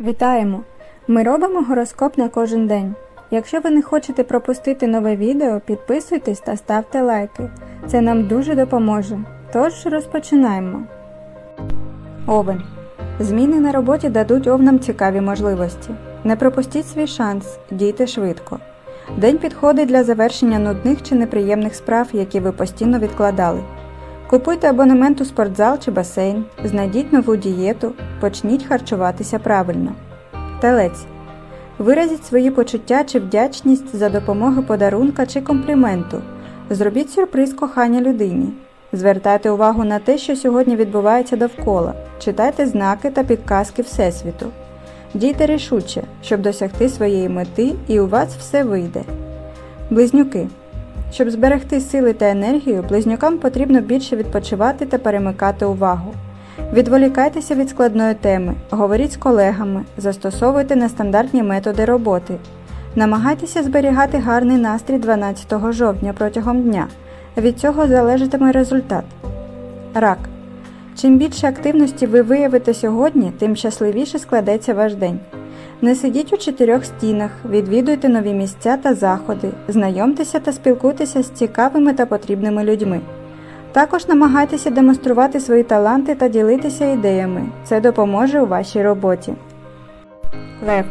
Вітаємо! Ми робимо гороскоп на кожен день. Якщо ви не хочете пропустити нове відео, підписуйтесь та ставте лайки. Це нам дуже допоможе. Тож розпочинаємо. Овен. Зміни на роботі дадуть овнам цікаві можливості. Не пропустіть свій шанс, дійте швидко. День підходить для завершення нудних чи неприємних справ, які ви постійно відкладали. Купуйте абонемент у спортзал чи басейн, знайдіть нову дієту, почніть харчуватися правильно. Телець. Виразіть свої почуття чи вдячність за допомогою подарунка чи компліменту. Зробіть сюрприз кохання людині. Звертайте увагу на те, що сьогодні відбувається довкола. Читайте знаки та підказки Всесвіту. Дійте рішуче, щоб досягти своєї мети, і у вас все вийде. Близнюки. Щоб зберегти сили та енергію, близнюкам потрібно більше відпочивати та перемикати увагу. Відволікайтеся від складної теми, говоріть з колегами, застосовуйте нестандартні методи роботи. Намагайтеся зберігати гарний настрій 12 жовтня протягом дня. Від цього залежатиме результат. Рак. Чим більше активності ви виявите сьогодні, тим щасливіше складеться ваш день. Не сидіть у чотирьох стінах, відвідуйте нові місця та заходи, знайомтеся та спілкуйтеся з цікавими та потрібними людьми. Також намагайтеся демонструвати свої таланти та ділитися ідеями. Це допоможе у вашій роботі. Лев.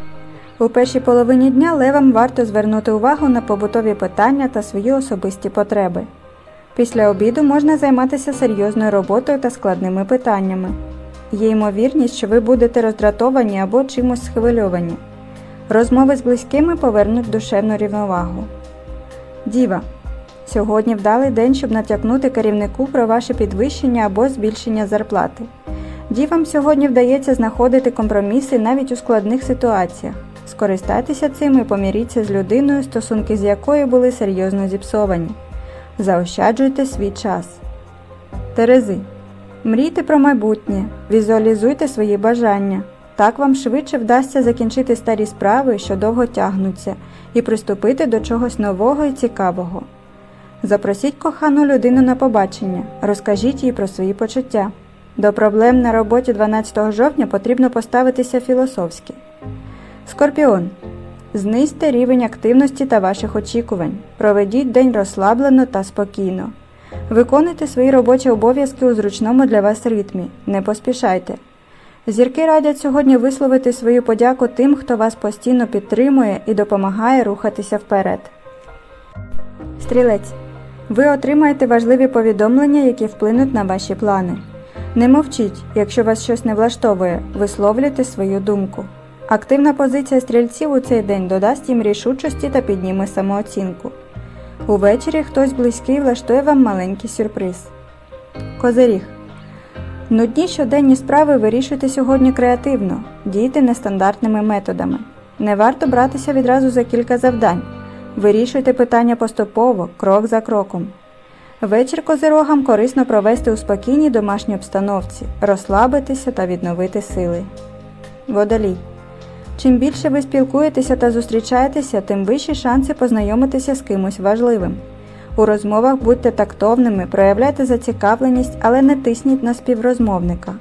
У першій половині дня левам варто звернути увагу на побутові питання та свої особисті потреби. Після обіду можна займатися серйозною роботою та складними питаннями. Є ймовірність, що ви будете роздратовані або чимось схвильовані. Розмови з близькими повернуть душевну рівновагу. Діва. Сьогодні вдалий день, щоб натякнути керівнику про ваше підвищення або збільшення зарплати. Дівам сьогодні вдається знаходити компроміси навіть у складних ситуаціях. Скористайтеся цим і поміріться з людиною, стосунки з якою були серйозно зіпсовані. Заощаджуйте свій час. Терези. Мрійте про майбутнє, візуалізуйте свої бажання. Так вам швидше вдасться закінчити старі справи, що довго тягнуться, і приступити до чогось нового і цікавого. Запросіть кохану людину на побачення, розкажіть їй про свої почуття. До проблем на роботі 12 жовтня потрібно поставитися філософськи. Скорпіон. Знизьте рівень активності та ваших очікувань. Проведіть день розслаблено та спокійно. Виконуйте свої робочі обов'язки у зручному для вас ритмі. Не поспішайте. Зірки радять сьогодні висловити свою подяку тим, хто вас постійно підтримує і допомагає рухатися вперед. Стрілець. Ви отримаєте важливі повідомлення, які вплинуть на ваші плани. Не мовчіть, якщо вас щось не влаштовує, висловлюйте свою думку. Активна позиція стрільців у цей день додасть їм рішучості та підніме самооцінку. Увечері хтось близький влаштує вам маленький сюрприз. Козиріг. Нудні щоденні справи вирішуйте сьогодні креативно, дійте нестандартними методами. Не варто братися відразу за кілька завдань. Вирішуйте питання поступово, крок за кроком. Вечір козирогам корисно провести у спокійній домашній обстановці, розслабитися та відновити сили. Водолій. Чим більше ви спілкуєтеся та зустрічаєтеся, тим вищі шанси познайомитися з кимось важливим. У розмовах будьте тактовними, проявляйте зацікавленість, але не тисніть на співрозмовника.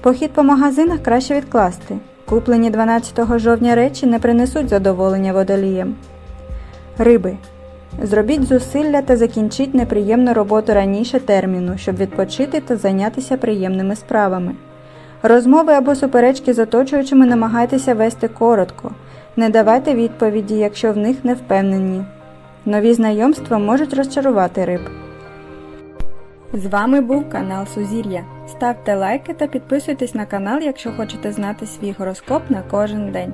Похід по магазинах краще відкласти. Куплені 12 жовтня речі не принесуть задоволення водоліям. Риби. Зробіть зусилля та закінчіть неприємну роботу раніше терміну, щоб відпочити та зайнятися приємними справами. Розмови або суперечки з оточуючими намагайтеся вести коротко. Не давайте відповіді, якщо в них не впевнені. Нові знайомства можуть розчарувати риб. З вами був канал Сузір'я. Ставте лайки та підписуйтесь на канал, якщо хочете знати свій гороскоп на кожен день.